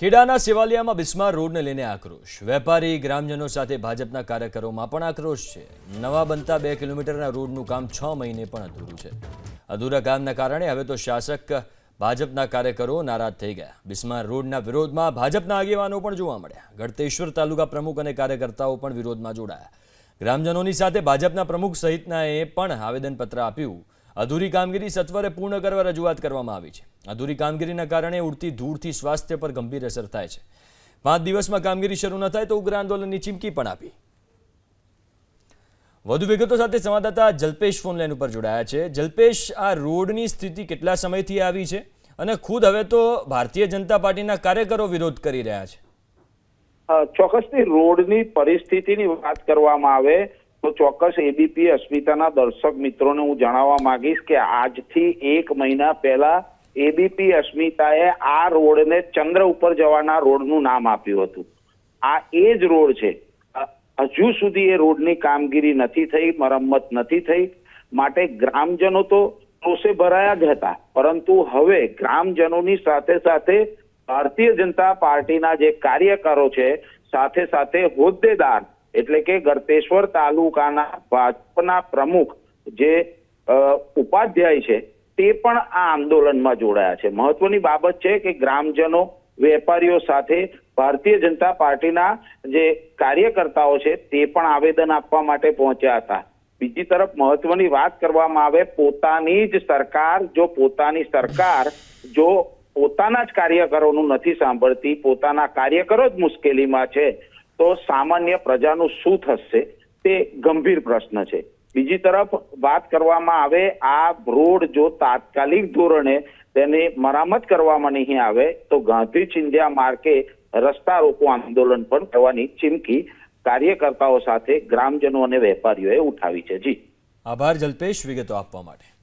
ખેડાના સેવાલિયામાં બિસ્માર રોડને લઈને આક્રોશ. વેપારી, ગ્રામજનો સાથે ભાજપના કાર્યકરોમાં પણ આક્રોશ છે. નવા બનતા બે કિલોમીટરના રોડનું કામ છ મહિને પણ અધૂરું છે. અધૂરા કામના કારણે હવે તો શાસક ભાજપના કાર્યકરો નારાજ થઈ ગયા. બિસ્માર રોડના વિરોધમાં ભાજપના આગેવાનો પણ જોવા મળ્યા. ગળતેશ્વર તાલુકા પ્રમુખ અને કાર્યકર્તાઓ પણ વિરોધમાં જોડાયા. ગ્રામજનોની સાથે ભાજપના પ્રમુખ સહિતનાએ પણ આવેદનપત્ર આપ્યું. અધૂરી કામગીરી સત્વરે પૂર્ણ કરવા રજૂઆત કરવામાં આવી છે. અધૂરી કામગીરીના કારણે ઉડતી ધૂળથી સ્વાસ્થ્ય પર ગંભીર અસર થાય છે. પાંચ દિવસમાં કામગીરી શરૂ ન થાય તો ઉગ્ર આંદોલનની ચીમકી પણ આપી. વધુ વિગતો સાથે સંવાદદાતા જલ્પેશ ફોનલાઈન ઉપર જોડાયા છે. જલ્પેશ, આ રોડની સ્થિતિ કેટલા સમયથી આવી છે? અને ખુદ હવે તો ભારતીય જનતા પાર્ટીના કાર્યકરો વિરોધ કરી રહ્યા છે. ચોક્કસ રોડની પરિસ્થિતિની વાત કરવામાં આવે તો ચોક્કસ એબીપી અસ્મિતાના દર્શક મિત્રોને હું જણાવવા માંગીશ કે આજથી એક મહિના પહેલા એબીપી અસ્મિતાએ આ રોડને ચંદ્ર ઉપર જવાના રોડનું નામ આપ્યું હતું. આ એ જ રોડ છે. હજુ સુધી એ રોડની કામગીરી નથી થઈ, મરમ્મત નથી થઈ. માટે ગ્રામજનો તો રોષે ભરાયા જ હતા. પરંતુ હવે ગ્રામજનોની સાથે સાથે ભારતીય જનતા પાર્ટીના જે કાર્યકરો છે, સાથે સાથે હોદ્દેદાર એટલે કે ગરતેશ્વર તાલુકાના ભાજપના પ્રમુખ જે ઉપાધ્યાય છે, તે પણ આ આંદોલનમાં જોડાયા છે. મહત્વની બાબત છે કે ગ્રામજનો, વેપારીઓ સાથે ભારતીય જનતા પાર્ટીના જે કાર્યકર્તાઓ છે તે પણ આવેદન આપવા માટે પહોંચ્યા હતા. બીજી તરફ મહત્વની વાત કરવામાં આવે, પોતાની જ સરકાર, જો પોતાની સરકાર, જો પોતાના જ કાર્યકરોનું નથી સાંભળતી, પોતાના કાર્યકરો જ મુશ્કેલીમાં છે તો સામાન્ય પ્રજાનું શું થશે તે ગંભીર પ્રશ્ન છે. બીજી તરફ વાત કરવામાં આવે આ રોડ જો તાત્કાલિક ધોરણે તેને મરામત કરવામાં નહીં આવે, તો ગાંધી ચિંધ્યા માર્ગે રસ્તા રોકો આંદોલન પણ કરવાની ચીમકી કાર્યકર્તાઓ સાથે ગ્રામજનો અને વેપારીઓએ ઉઠાવી છે. જી. આભાર જલ્પેશ, વિગતો આપવા માટે.